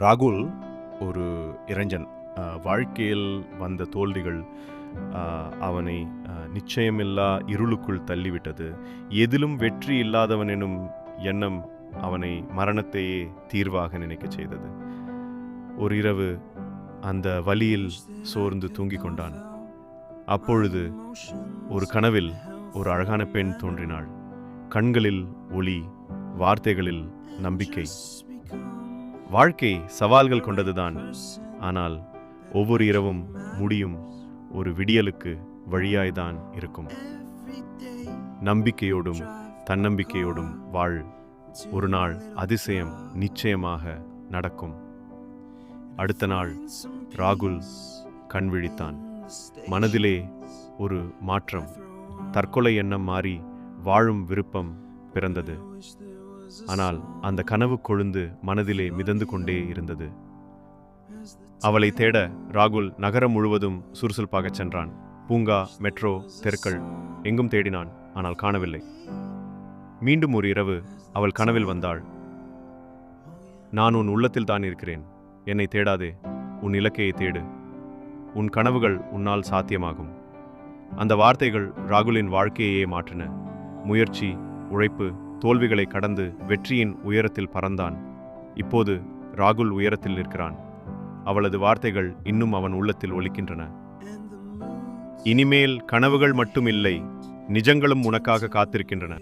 ராகுல் ஒரு இளைஞன் வாழ்க்கையில் வந்த தோல்விகள் அவனை நிச்சயமில்லா இருளுக்குள் தள்ளிவிட்டது. எதிலும் வெற்றி இல்லாதவன் எனும் எண்ணம் அவனை மரணத்தையே தீர்வாக நினைக்கச் செய்தது. ஒரு இரவு அந்த வலியில் சோர்ந்து தூங்கிக் கொண்டான். அப்பொழுது ஒரு கனவில் ஒரு அழகான பெண் தோன்றினாள். கண்களில் ஒளி வார்த்தைகளில் நம்பிக்கை. வாழ்க்கை சவால்கள் கொண்டதுதான். ஆனால் ஒவ்வொரு இரவும் முடியும் ஒரு விடியலுக்கு வழியாய்தான் இருக்கும். நம்பிக்கையோடும் தன்னம்பிக்கையோடும் வாழ். ஒரு நாள் அதிசயம் நிச்சயமாக நடக்கும். அடுத்த நாள் ராகுல் கண் விழித்தான். மனதிலே ஒரு மாற்றம். தற்கொலை எண்ணம் மாறி வாழும் விருப்பம் பிறந்தது. ஆனால் அந்த கனவு கொழுந்து மனதிலே மிதந்து கொண்டே இருந்தது. அவளை தேட ராகுல் நகரம் முழுவதும் சுறுசுறுப்பாகச் சென்றான். பூங்கா மெட்ரோ தெருக்கள் எங்கும் தேடினான் ஆனால் காணவில்லை. மீண்டும் ஒரு இரவு அவள் கனவில் வந்தாள். நான் உன் உள்ளத்தில் தான் இருக்கிறேன். என்னை தேடாதே. உன் இலக்கையை தேடு. உன் கனவுகள் உன்னால் சாத்தியமாகும். அந்த வார்த்தைகள் ராகுலின் வாழ்க்கையையே மாற்றின. முயற்சி உழைப்பு தோல்விகளை கடந்து வெற்றியின் உயரத்தில் பறந்தான். இப்போது ராகுல் உயரத்தில் நிற்கிறான். அவளது வார்த்தைகள் இன்னும் அவன் உள்ளத்தில் ஒலிக்கின்றன. இனிமேல் கனவுகள் மட்டும் இல்லை நிஜங்களும் உனக்காக காத்திருக்கின்றன.